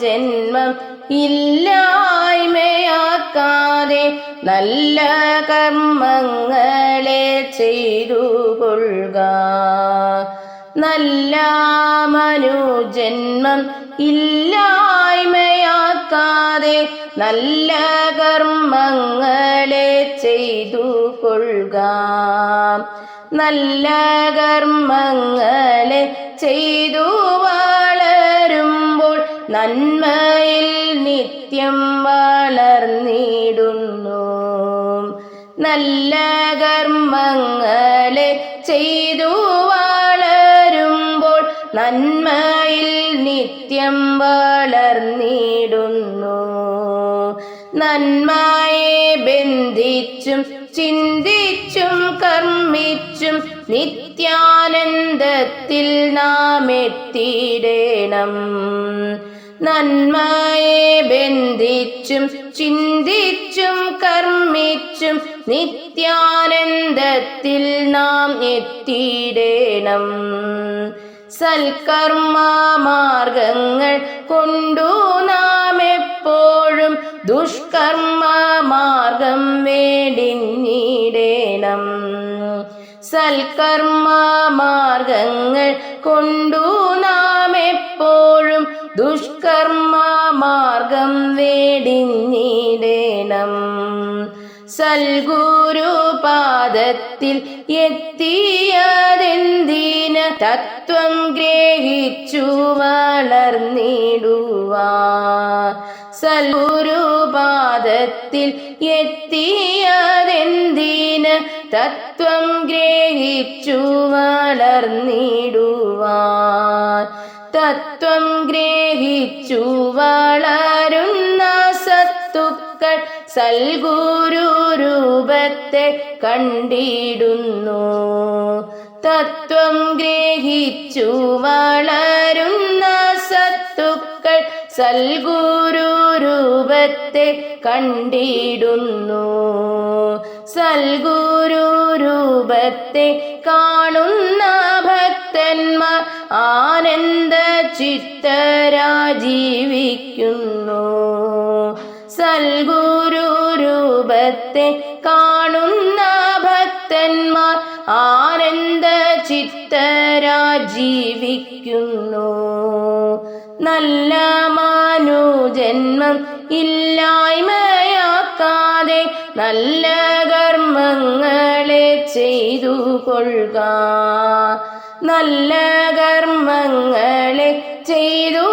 ജന്മം ഇല്ലായ്മയാക്കാതെ നല്ല കർമ്മങ്ങളെ ചെയ്തു കൊള്ളുക നല്ല മനുജന്മം ഇല്ലായ്മയാക്കാതെ നല്ല കർമ്മങ്ങളെ ചെയ്തു കൊള്ളുക നല്ല കർമ്മങ്ങളെ നിത്യം വളർന്നിടുന്നു. നല്ല കർമ്മങ്ങളെ ചെയ്തു വളരുമ്പോൾ നന്മയിൽ നിത്യം വളർന്നിടുന്നു. നന്മയെ ബന്ധിച്ചും ചിന്തിച്ചും കർമ്മിച്ചും നിത്യാനന്ദത്തിൽ നാം എത്തിയിടണം നന്മയെ ബന്ധിച്ചും ചിന്തിച്ചും കർമ്മിച്ചും നിത്യാനന്ദത്തിൽ നാം എത്തിയിടേണം സൽക്കർമ്മ മാർഗങ്ങൾ കൊണ്ടു നാം എപ്പോഴും ദുഷ്കർമ്മ മാർഗം വേടിഞ്ഞിടേണം സൽക്കർമ്മ മാർഗങ്ങൾ കൊണ്ടു നാം എപ്പോഴും ദുഷ്കർമ്മ മാർഗം വേടിഞ്ഞിടേണം. സൽഗുരു പാദത്തിൽ എത്തിയതെന്തിന് തത്വം ഗ്രഹിച്ചു വളർന്നിടുവാ. സൽഗുരു പാദത്തിൽ എത്തിയതെന്തിന് തത്വം ഗ്രഹിച്ചു വളർന്നിടുവാൻ തത്വം ഗ്രഹിച്ചു വളരുന്ന സത്തുക്കൾ സൽഗുരു രൂപത്തെ കണ്ടിടുന്നു. തത്വം ഗ്രഹിച്ചു വളരുന്ന സത്തുക്കൾ സൽഗുരു രൂപത്തെ കണ്ടിടുന്നു. സൽഗുരു രൂപത്തെ കാണുന്ന ഭക്തന്മാർ ആനന്ദ ചിത്തരാ ജീവിക്കുന്നു സൽഗുരു രൂപത്തെ കാണുന്ന ഭക്തന്മാർ ആനന്ദ ചിത്തരാജീവിക്കുന്നു. നല്ല മാനുജന്മം ഇല്ലായ്മയാക്കാതെ നല്ല കർമ്മങ്ങളെ ചെയ്തു കൊള്ളുക നല്ല കർമ്മങ്ങളെ ചെയ്തു